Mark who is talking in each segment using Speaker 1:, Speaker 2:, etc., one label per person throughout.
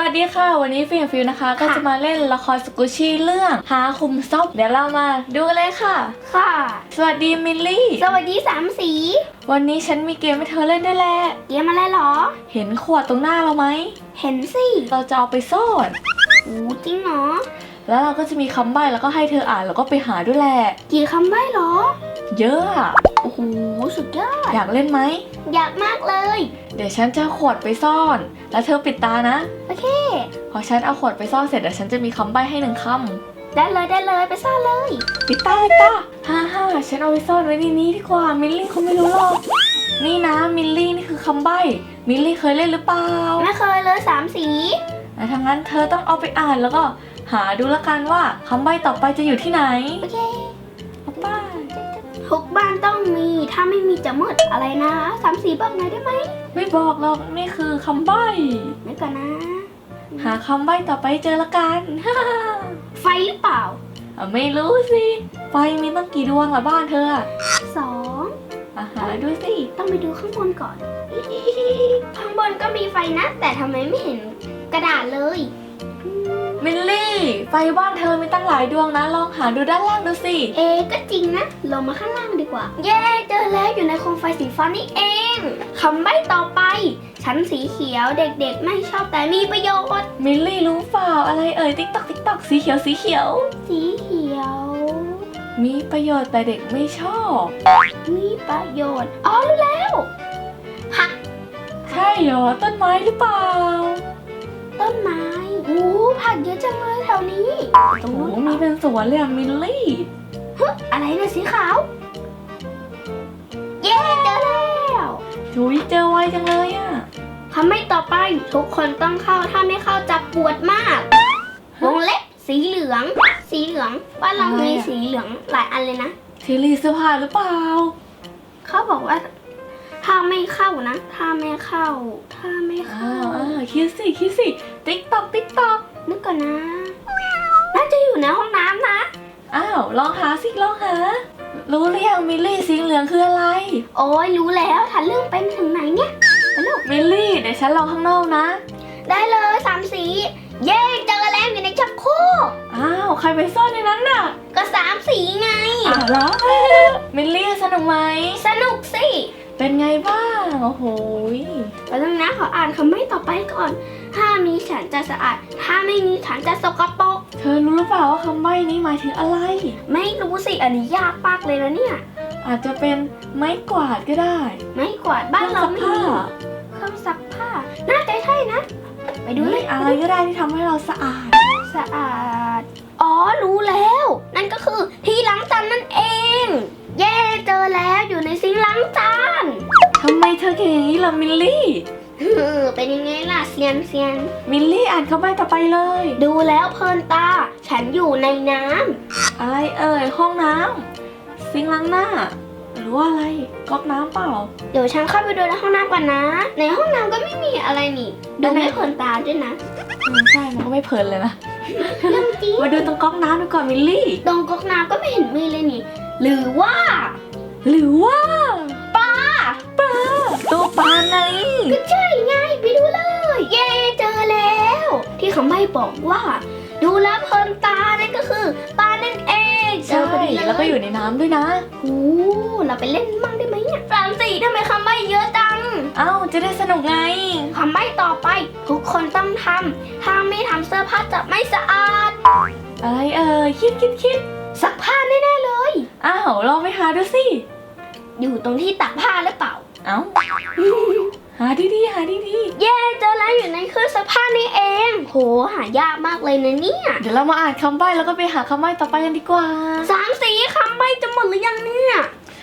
Speaker 1: วัสดีค่ะ วันนี้ฟิล์มฟิวนะคะ ก็จะมาเล่นละครสกุชชี่เรื่องหาคุมซอบเดี๋ยวเรามาดูกันเลยค่ะ
Speaker 2: ค่ะ
Speaker 1: สวัสดีมิลลี่
Speaker 2: สวัสดีสามสี
Speaker 1: วันนี้ฉันมีเกมให้เธอเล่นด้วยแหละ
Speaker 2: เกมอะไรเหรอ
Speaker 1: เห็นขวดตรงหน้าเราไหม
Speaker 2: เห็นสิ
Speaker 1: เราจะเอาไปซ่อน
Speaker 2: โอ้จริงเหรอ
Speaker 1: แล้วเราก็จะมีคำใบ้แล้วก็ให้เธออ่านแล้วก็ไปหาด้วยแหละ
Speaker 2: กี่คำใบ้เหรอ
Speaker 1: เยอะอะ
Speaker 2: โอ้โหสุดยอด
Speaker 1: อยากเล่นไหม
Speaker 2: อยากมากเลย
Speaker 1: เดี๋ยวฉันจะเอาขวดไปซ่อน แล้วเธอปิดตานะ
Speaker 2: โอเค
Speaker 1: พอฉันเอาขวดไปซ่อนเสร็จเดี๋ยวฉันจะมีคำใบ้ให้หนึ่งค
Speaker 2: ได้เลยได้เลยไปซ่อนเลยำ
Speaker 1: ปิดตาปิดตาฮ่าฮ่าฉันเอาไปซ่อนไว้ในนี้ดีกว่า มิลลี่เขาไม่รู้หรอก นี่นะ มิลลี่นี่คือคำใบ้ มิลลี่เคยเล่นหรือเปล่า
Speaker 2: ไม่เคยเลยสามสี
Speaker 1: อะถ้างั้นเธอต้องเอาไปอ่านแล้วก็หาดูละกันว่าคำใบ้ต่อไปจะอยู่ที่ไหน
Speaker 2: โอเค
Speaker 1: ออกบ้าน
Speaker 2: ทุกบ้านต้องมีถ้าไม่มีจะมืดอะไรนะสามสีบอกหน่อยได้ไหม
Speaker 1: ไม่บอกหรอกนี่คือคำใบ้
Speaker 2: ไม่ก่อนนะ
Speaker 1: หาคำใบ้ต่อไปเจอละกัน
Speaker 2: ไฟหรือเปล่า
Speaker 1: อะไม่รู้สิไฟมีตั้งกี่ดวงละบ้านเธออะ
Speaker 2: สอง
Speaker 1: อะหาดูสิ
Speaker 2: ต้องไปดูข้างบนก่อน ข้างบนก็มีไฟนะ แต่ทำไมไม่เห็นกระดาษเลย
Speaker 1: มิลลี่ ไฟบ้านเธอมีตั้งหลายดวงนะ ลองหาดูด้านล่างดูสิ
Speaker 2: เอะก็จริงนะ ลงมาข้างล่างดีกว่า เย้เจอแล้วอยู่ในโคมไฟสีฟ้านี่เองคำใบ้ต่อไป ชั้นสีเขียวเด็กๆ ไม่ชอบแต่มีประโยชน์
Speaker 1: มิลลี่รู้เปล่าอะไรเอ่ยติ๊กตอกติ๊กตอกสีเขียวสีเขียว
Speaker 2: สีเขียว
Speaker 1: มีประโยชน์แต่เด็กไม่ชอบ
Speaker 2: มีประโยชน์อ๋อรู้แล้วผัก
Speaker 1: ใช่เหรอต้นไม้หรือเปล่า
Speaker 2: ต้นไม้ โอ้ผักเยอะจังเลยแถวนี้ ตรง
Speaker 1: โอ้
Speaker 2: นู้น
Speaker 1: มีเป็นสวนเลยอะมิลลี่
Speaker 2: ฮึอะไรนะสีขาว เย้เจอแล้ว
Speaker 1: หุยเจอไวจังเลยอะ
Speaker 2: คำใบ้ต่อไปทุกคนต้องเข้าถ้าไม่เข้าจะปวดมากวงเล็บสีเหลือง สีเหลืองบ้านเรามีสีเหลืองหลายอันเลยนะ
Speaker 1: ทีรีเสื้อผ้าหรือเปล่า
Speaker 2: เขาบอกว่า ถ้าไม่เข้านะ ถ้าไม่เข้า ถ้าไม่
Speaker 1: อ้า
Speaker 2: เข้าว
Speaker 1: อ้าวคิดสิคิดสิติ๊กตอกติ๊กตอก
Speaker 2: นึกก่อนนะ น่าจะอยู่ในห้องน้ำนะ
Speaker 1: อ้าวลองหาสิลองหา รู้หรือยังมิลลี่สีเหลืองคืออะไร
Speaker 2: โอ้ยรู้แล้วถ้าเรื่องเป็นถึงไหนเนี่ยไปลูก
Speaker 1: มิลลี่เดี๋ยวฉันลองข้างนอกนะ
Speaker 2: ได้เลยสามสี เย้เจอแล้วอยู่ในชักโครก
Speaker 1: อ้าวใครไปซ่อนในนั้นน่ะ
Speaker 2: ก็สามสีไง
Speaker 1: อ้าวเหรอมิลลี่สนุกไหม
Speaker 2: สนุกสิ
Speaker 1: เป็นไงบ้าง โอ้โหย
Speaker 2: แล้วนึงนะขออ่านคำใบ้ต่อไปก่อน ถ้ามีฉันจะสะอาด ถ้าไม่มีฉันจะสกปรก
Speaker 1: เธอรู้หรือเปล่าว่าคำใบ้นี้หมายถึงอะไร
Speaker 2: ไม่รู้สิ อันนี้ยากมากเลยนะเนี่ย
Speaker 1: อาจจะเป็นไม้กวาดก็ได้
Speaker 2: ไม่กวาดบ้านเราไม่
Speaker 1: คอง
Speaker 2: มี
Speaker 1: ซักผ้า
Speaker 2: เครื่องซักผ้า น่าจะใช่นะ ไปดู
Speaker 1: เฮ้
Speaker 2: เลยย
Speaker 1: อะไรก็ได้ที่ทำให้เราสะอาด
Speaker 2: สะอาด อ๋อรู้แล้ว นั่นก็คือที่ล้างจานนั่นเอง เย้เจอแล้วอยู่ในซิงค์ล้างจาน
Speaker 1: ทำไมเธอเก่งอย่างนี้ล่ะมิลลี่
Speaker 2: ฮือเป็นยังไงล่ะเซียนเซียน
Speaker 1: มิลลี่อ่านคำใบ้ต่อไปเลย
Speaker 2: ดูแล้วเพลินตา ฉันอยู่ในน้
Speaker 1: อะไรเอ่ยห้องน้ำซิงค์ล้างหน้า หรือว่าอะไรก๊อกน้ำเปล่าำ
Speaker 2: เดี๋ยวฉันเข้าไปดูในห้องน้ำก่อนนะ ในห้องน้ำก็ไม่มีอะไรนี่ ดูไม่เพลินตาด้วยนะ
Speaker 1: อืมใช่มันก็ไม่เพลินเลยนะ
Speaker 2: เรื่องจริง
Speaker 1: มาดูตรงก๊อกน้ำดูก่อนมิลลี่
Speaker 2: ตรงก๊อกน้ำก็ไม่เห็นมีเลยนี่ หรือว่า
Speaker 1: หรือว่า
Speaker 2: ปลา
Speaker 1: ปลาตัวปลาไง
Speaker 2: ก็ใช่ไงไปดูเลย เย้เจอแล้ว ที่เขาไม่บอกว่า ดูแล้วเพลินตานั่นก็คือปลานั่นเองเจ
Speaker 1: ใช่
Speaker 2: อพอดีเลย
Speaker 1: แล้วก็อยู่ในน้ำด้วยนะ
Speaker 2: โอ้เราไปเล่นมั่งได้ไหมเนี่ยสามสี่ทำไมคำใบ้เยอะจัง
Speaker 1: เอ้าจะได้สนุกไง
Speaker 2: คำใบ้ต่อไป ทุกคนต้องทำถ้าไม่ทำเสื้อผ้าจะไม่สะอาด
Speaker 1: อะไรเอ่ยคิดคิดคิด
Speaker 2: ซักผ้าแน่ๆเลย
Speaker 1: อ้าวลองไปหาดูสิ
Speaker 2: อยู่ตรงที่ตักผ้าหรือเปล่า
Speaker 1: เอ้า หาดีๆหาดี
Speaker 2: เย้เจอแล้วอยู่ในเครื่องซักผ้านี่เอง โหหายากมากเลยนะเนี่ย
Speaker 1: ๆเดี๋ยวเรามาอ่านคำใบ้แล้วก็ไปหาคำใบ้ต่อไปกันดีกว่า
Speaker 2: สามสีคำใบ้จะหมดหรือยังเนี่ย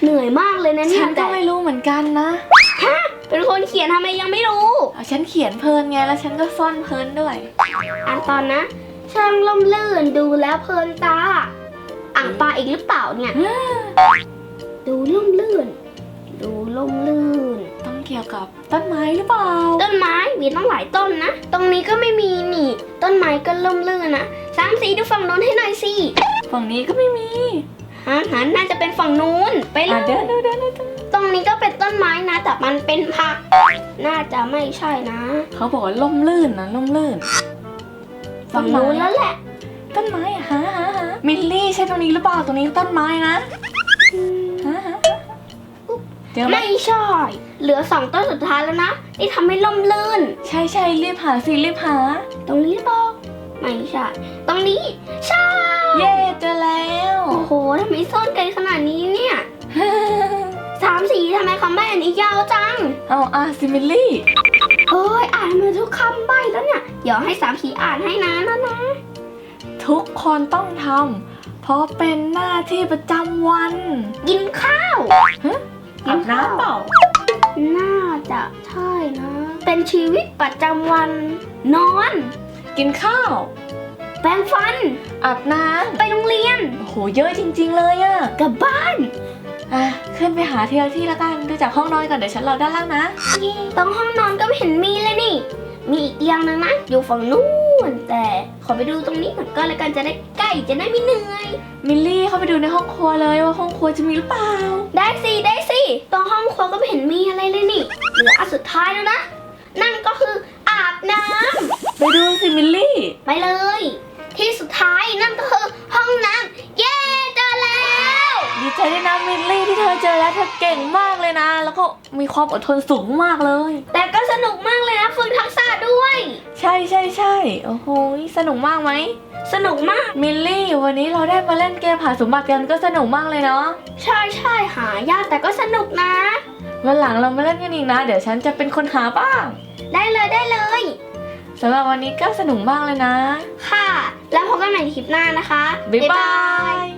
Speaker 2: เหนื่อยมากเลยนะเนี่
Speaker 1: ฉั
Speaker 2: ย
Speaker 1: นก็
Speaker 2: แต่
Speaker 1: ไม่รู้เหมือนกันนะ
Speaker 2: เป็นคนเขียนทำไมยังไม่รู้
Speaker 1: อะฉันเขียนเพลินไงแล้วฉันก็ซ่อนเพลินด้วย
Speaker 2: อ่านตอนนะ ช่างล่มลื่นดูแล้วเพลินตา อ่างปลาอีกหรือเปล่าเนี่ย ดูล่มลื่น ดูล่มลื่น
Speaker 1: ต้องเกี่ยวกับต้นไม้หรือเปล่า
Speaker 2: ต้นไม้มีตั้งหลายต้นนะ ตรงนี้ก็ไม่มีนี่ ต้นไม้ก็ล่มลื่นนะสามสีดูฝั่งโน้นให้หน่อยสิ
Speaker 1: ฝั่งนี้ก็ไม่มี
Speaker 2: ฮะหันน่าจะเป็นฝั่งนู้น ไปเล
Speaker 1: อะ
Speaker 2: ย
Speaker 1: เดินเดินเดินเดิน
Speaker 2: ตรงนี้ก็เป็นต้นไม้นะ แต่มันเป็นผัก น่าจะไม่ใช่นะ
Speaker 1: เขาบอกว่าล่มลื่นนะล่มลื่น
Speaker 2: ฝั่งนู้นแล้วแหละ
Speaker 1: ต้นไม้อะฮะฮะฮะมิลลี่ใช่ตรงนี้หรือเปล่าตรงนี้ต้นไม้นะฮะฮะเจอไหม
Speaker 2: ไม่ใช่ เหลือสองต้นสุดท้ายแล้วนะที่ทำให้ล่มลื่น
Speaker 1: ใช่ใช่รีบหาสิรีบหา
Speaker 2: ตรงนี้หรือเปล่าไม่ใช่ ตรงนี้ ใช่
Speaker 1: เย่เจอแล้ว
Speaker 2: โอ้โหทำไมซ่อนไกลขนาดนี้เนี่ย สามสีทำไมคำใบ้อันนี้ยาวจัง
Speaker 1: เอาอะสิมิลลี่
Speaker 2: เอ้ยอ่านมาทุกคำใบ้แล้วเนี่ย เดี๋ยวให้สามสีอ่านให้นะนะนะ
Speaker 1: ทุกคนต้องทำเพราะเป็นหน้าที่ประจำวัน
Speaker 2: กินข้าว
Speaker 1: อาบน้ำเปล่า
Speaker 2: น่าจะใช่นะ เป็นชีวิตประจำวัน นอน
Speaker 1: กินข้าว
Speaker 2: แปรงฟัน
Speaker 1: อาบน้
Speaker 2: ไปโรงเรียนำ
Speaker 1: โอ้โหเยอะจริง ๆ เลยอะ
Speaker 2: กลับบ้าน
Speaker 1: อะขึ้นไปหาทีละที่ละกันดูจากห้องนอนก่อนเดี๋ยวฉันรอด้านล่างนะ
Speaker 2: ตรงห้องนอนก็ไม่เห็นมีเลยนี่ มีอีกอย่างหนึงนะ อยู่ฝั่งนู้น แต่ขอไปดูตรงนี้ก่อนก็แล้วกันจะได้ใกล้จะได้ไม่เหนื่อย
Speaker 1: มิลลี่เข้าไปดูในห้องครัวเลยว่าห้องครัวจะมีหรือเปล่า
Speaker 2: ได้สิได้สิตรงห้องครัวก็ไม่เห็นมีอะไรเลยนี่เหลืออันสุดท้ายแล้วนะ นั่นก็คืออาบน้ำ
Speaker 1: ไปดูสิมิลลี่
Speaker 2: ไปเลย ที่สุดท้ายนั่นก็คือห้องน้ำเย้เจอแล้ว
Speaker 1: ดีใจด้วยนะมิลลี่ที่เธอเจอแล้วเธอเก่งมากเลยนะ แล้วก็มีความอดทนสูงมากเลย
Speaker 2: แต่ก็สนุกมากเลยนะฝึกทักษะด้วย
Speaker 1: ใช่ใช่ใช่ โอ้โหสนุกมากไหม
Speaker 2: สนุกมาก
Speaker 1: มิลลี่ วันนี้เราได้มาเล่นเกมหาสมบัติกันก็สนุกมากเลยเนาะ
Speaker 2: ใช่ใช่หายากแต่ก็สนุกนะ
Speaker 1: วันหลังเรามาเล่นกันอีกนะ เดี๋ยวฉันจะเป็นคนหาบ้าง
Speaker 2: ได้เลยได้เลย
Speaker 1: สำหรับวันนี้ก็สนุกมากเลยนะ
Speaker 2: ค่ะ แล้วพบกันใหม่ในคลิปหน้านะคะ
Speaker 1: บ๊ายบาย